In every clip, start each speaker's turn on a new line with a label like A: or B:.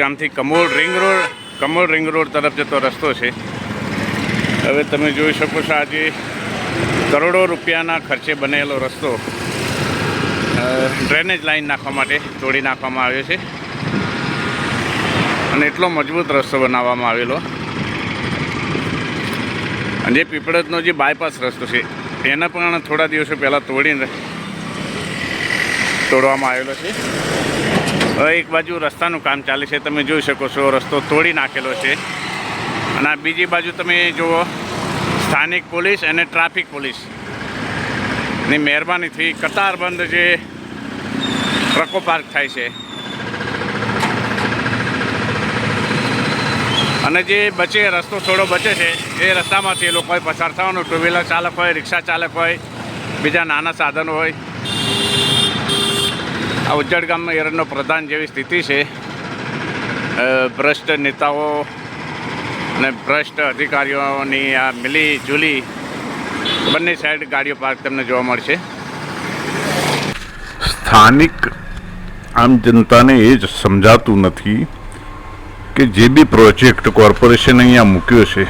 A: ગામથી Kamod ring road, Kamod ring road તરફ જતો રસ્તો છે. હવે તમે જોઈ શકો છો આજે કરોડો રૂપિયાના ખર્ચે બનેલો રસ્તો ડ્રેનેજ લાઈન નાખવા માટે તોડી નાખવામાં આવ્યો છે. અને એટલો મજબૂત રસ્તો બનાવવામાં આવેલો. અને જે પીપળજનો જે બાયપાસ રસ્તો છે, એને પણ થોડા દિવસો પહેલાં તોડીને તોડવામાં આવેલો છે. એક બાજુ રસ્તાનું કામ ચાલે છે, તમે જોઈ શકો છો, રસ્તો તોડી નાખેલો છે. અને આ બીજી બાજુ તમે જુઓ, સ્થાનિક પોલીસ અને ટ્રાફિક પોલીસ. ની મહેરબાનીથી કતારબંધ જે ટ્રકો પાર્ક થાય છે. અને જે બચે, રસ્તો થોડો બચે છે, એ રસ્તામાંથી એ લોકોએ પસાર થવાનું, ટુ વ્હીલર ચાલક હોય, રિક્ષા ચાલક હોય, બીજા નાના સાધનો હોય આ ઉજ્જડ ગામમાં એરણનો પ્રધાન જેવી સ્થિતિ છે. ભ્રષ્ટ નેતાઓ અને ભ્રષ્ટ અધિકારીઓની આ મિલી જુલી બંને સાઈડ ગાડીઓ પાર્ક તમને જોવા મળશે.
B: સ્થાનિક આમ જનતાને એ જ સમજાતું નથી કે જે બી પ્રોજેક્ટ કોર્પોરેશન અહીંયા મૂક્યો છે,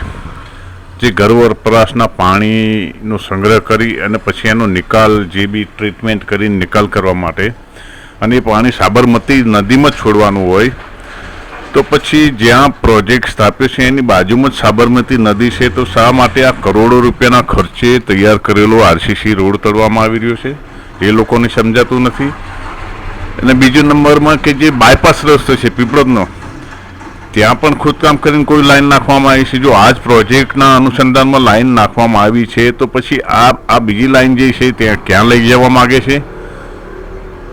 B: જે ઘર વપરાશના પાણીનો સંગ્રહ કરી અને પછી એનો નિકાલ, જે બી ટ્રીટમેન્ટ કરીને નિકાલ કરવા માટે અને એ પાણી સાબરમતી નદીમાં જ છોડવાનું હોય, તો પછી જ્યાં પ્રોજેક્ટ સ્થાપ્યો છે, એની બાજુમાં જ સાબરમતી નદી છે, તો શા માટે આ કરોડો રૂપિયાના ખર્ચે તૈયાર કરેલો આરસીસી રોડ તળવામાં આવી રહ્યો છે? એ લોકોને સમજાતું નથી. અને બીજો નંબરમાં કે જે બાયપાસ રસ્તો છે, પીપળદનો, ત્યાં પણ ખોદકામ કરીને કોઈ લાઈન નાખવામાં આવી છે. જો આ જ પ્રોજેક્ટના અનુસંધાનમાં લાઈન નાખવામાં આવી છે, તો પછી આ આ બીજી લાઈન જે છે, ત્યાં ક્યાં લઈ જવા માગે છે?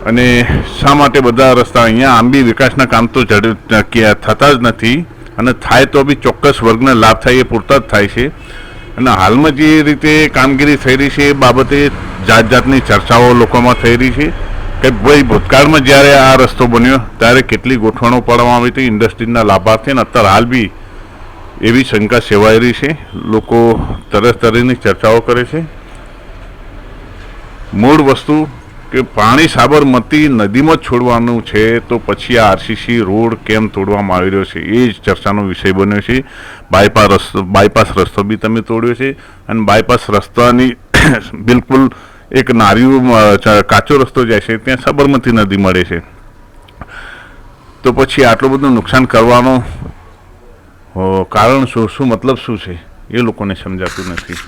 B: અને શા માટે બધા રસ્તા અહીંયા આંબી વિકાસના કામ તો થતા જ નથી અને થાય તો બી ચોક્કસ વર્ગને લાભ થાય એ પૂરતા જ થાય છે. અને હાલમાં જે રીતે કામગીરી થઈ રહી છે એ બાબતે જાત જાતની ચર્ચાઓ લોકોમાં થઈ રહી છે કે ભાઈ ભૂતકાળમાં જ્યારે આ રસ્તો બન્યો ત્યારે કેટલી ગોઠવણો પાડવામાં આવી હતી ઇન્ડસ્ટ્રીના લાભાર્થી અને અત્યારે હાલ બી એવી શંકા સેવાઈ રહી છે. લોકો તરસ તરીની ચર્ચાઓ કરે છે. મૂળ વસ્તુ કે પાણી સાબરમતી નદીમાં જ છોડવાનું છે, તો પછી આ આરસીસી રોડ કેમ તોડવામાં આવી રહ્યો છે? એ જ ચર્ચાનો વિષય બન્યો છે. બાયપાસ રસ્તો બાયપાસ રસ્તો બી તમે તોડ્યો છે અને બાયપાસ રસ્તાની બિલકુલ એક નારિયું કાચો રસ્તો જાય છે, ત્યાં સાબરમતી નદી મળે છે. તો પછી આટલું બધું નુકસાન કરવાનો કારણ શું? શું મતલબ શું છે? એ લોકોને સમજાતું નથી.